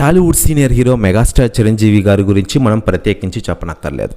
Tollywood senior hero megastar Chiranjeevi గారి గురించి మనం ప్రత్యేకించి చెప్పనక్కర్లేదు.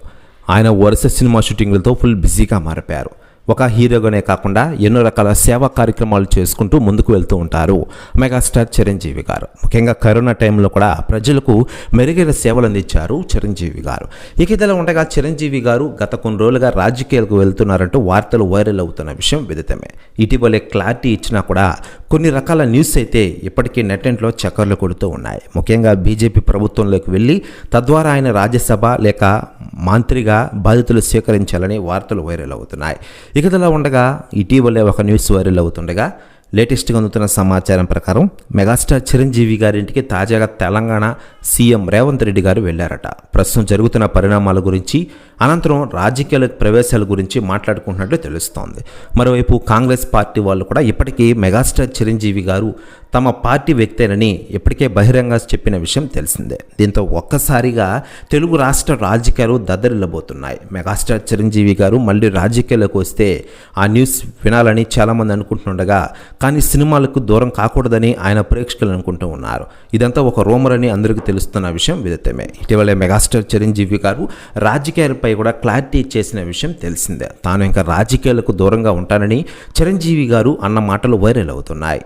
ఆయన వరుస సినిమా షూటింగ్లతో ఫుల్ బిజీగా మారిపోయారు. ఒక హీరోగానే కాకుండా ఎన్నో రకాల సేవా కార్యక్రమాలు చేసుకుంటూ ముందుకు వెళ్తూ ఉంటారు. మెగాస్టార్ చిరంజీవి గారు. ముఖ్యంగా కరోనా టైంలో కూడా ప్రజలకు మెరుగైన సేవలు అందించారు చిరంజీవి గారు. ఇక ఇదిలా ఉండగా చిరంజీవి గారు గత కొన్ని రోజులుగా రాజకీయాలకు వెళ్తున్నారంటూ వార్తలు వైరల్ అవుతున్న విషయం విదితమే. ఇటీవలే క్లారిటీ ఇచ్చినా కూడా కొన్ని రకాల న్యూస్ అయితే ఇప్పటికీ నెట్టెంట్లో చక్కర్లు కొడుతూ ఉన్నాయి. ముఖ్యంగా బీజేపీ ప్రభుత్వంలోకి వెళ్ళి తద్వారా ఆయన రాజ్యసభ లేక మంత్రిగా బాధ్యతలు స్వీకరించాలని వార్తలు వైరల్ అవుతున్నాయి. ఇకదలా ఉండగా ఇటీవలే ఒక న్యూస్ వైరల్ అవుతుండగా లేటెస్ట్గా అందుతున్న సమాచారం ప్రకారం మెగాస్టార్ చిరంజీవి గారింటికి తాజాగా తెలంగాణ సీఎం రేవంత్ రెడ్డి గారు వెళ్ళారట ప్రస్తుతం జరుగుతున్న పరిణామాల గురించి అనంతరం రాజకీయాల ప్రవేశాల గురించి మాట్లాడుకుంటున్నట్లు తెలుస్తోంది. మరోవైపు కాంగ్రెస్ పార్టీ వాళ్ళు కూడా ఇప్పటికీ మెగాస్టార్ చిరంజీవి గారు తమ పార్టీ వ్యక్తేనని ఇప్పటికే బహిరంగ చెప్పిన విషయం తెలిసిందే. దీంతో ఒక్కసారిగా తెలుగు రాష్ట్ర రాజకీయాలు దద్దరిల్లబోతున్నాయి. మెగాస్టార్ చిరంజీవి గారు మళ్ళీ రాజకీయాలకు వస్తే ఆ న్యూస్ వినాలని చాలామంది అనుకుంటుండగా కానీ సినిమాలకు దూరం కాకూడదని ఆయన ప్రేక్షకులు అనుకుంటూ ఉన్నారు. ఇదంతా ఒక రూమర్ అని అందరికీ తెలుస్తున్న విషయం విదితమే. ఇటీవలే మెగాస్టార్ చిరంజీవి గారు రాజకీయాలపై కూడా క్లారిటీ చేసిన విషయం తెలిసిందే. తాను ఇంకా రాజకీయాలకు దూరంగా ఉంటానని చిరంజీవి గారు అన్న మాటలు వైరల్ అవుతున్నాయి.